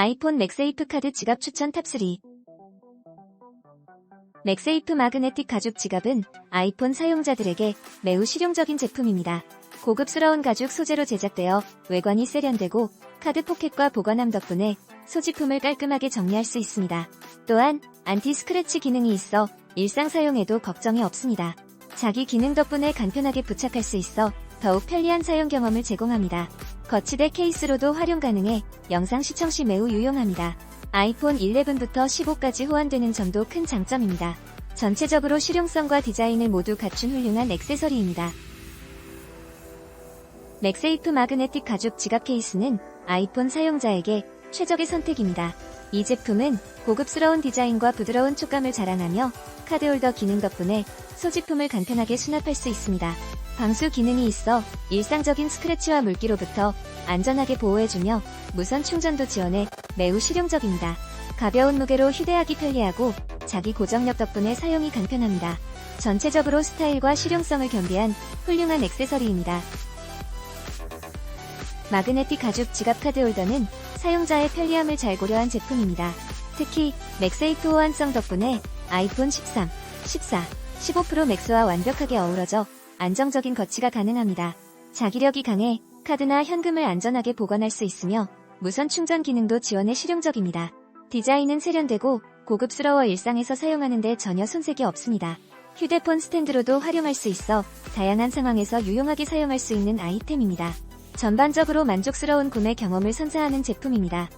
아이폰 맥세이프 카드 지갑 추천 탑3 맥세이프 마그네틱 가죽 지갑은 아이폰 사용자들에게 매우 실용적인 제품입니다. 고급스러운 가죽 소재로 제작되어 외관이 세련되고 카드 포켓과 보관함 덕분에 소지품을 깔끔하게 정리할 수 있습니다. 또한 안티 스크래치 기능이 있어 일상 사용에도 걱정이 없습니다. 자기 기능 덕분에 간편하게 부착할 수 있어 더욱 편리한 사용 경험을 제공합니다. 거치대 케이스로도 활용 가능해 영상 시청 시 매우 유용합니다. 아이폰 11부터 15까지 호환되는 점도 큰 장점입니다. 전체적으로 실용성과 디자인을 모두 갖춘 훌륭한 액세서리입니다. 맥세이프 마그네틱 가죽 지갑 케이스는 아이폰 사용자에게 최적의 선택입니다. 이 제품은 고급스러운 디자인과 부드러운 촉감을 자랑하며 카드홀더 기능 덕분에 소지품을 간편하게 수납할 수 있습니다. 방수 기능이 있어 일상적인 스크래치와 물기로부터 안전하게 보호해주며 무선 충전도 지원해 매우 실용적입니다. 가벼운 무게로 휴대하기 편리하고 자기 고정력 덕분에 사용이 간편합니다. 전체적으로 스타일과 실용성을 겸비한 훌륭한 액세서리입니다. 마그네틱 가죽 지갑 카드 홀더는 사용자의 편리함을 잘 고려한 제품입니다. 특히 맥세이프 호환성 덕분에 아이폰 13, 14, 15 프로 맥스와 완벽하게 어우러져 안정적인 거치가 가능합니다. 자기력이 강해 카드나 현금을 안전하게 보관할 수 있으며 무선 충전 기능도 지원해 실용적입니다. 디자인은 세련되고 고급스러워 일상에서 사용하는데 전혀 손색이 없습니다. 휴대폰 스탠드로도 활용할 수 있어 다양한 상황에서 유용하게 사용할 수 있는 아이템입니다. 전반적으로 만족스러운 구매 경험을 선사하는 제품입니다.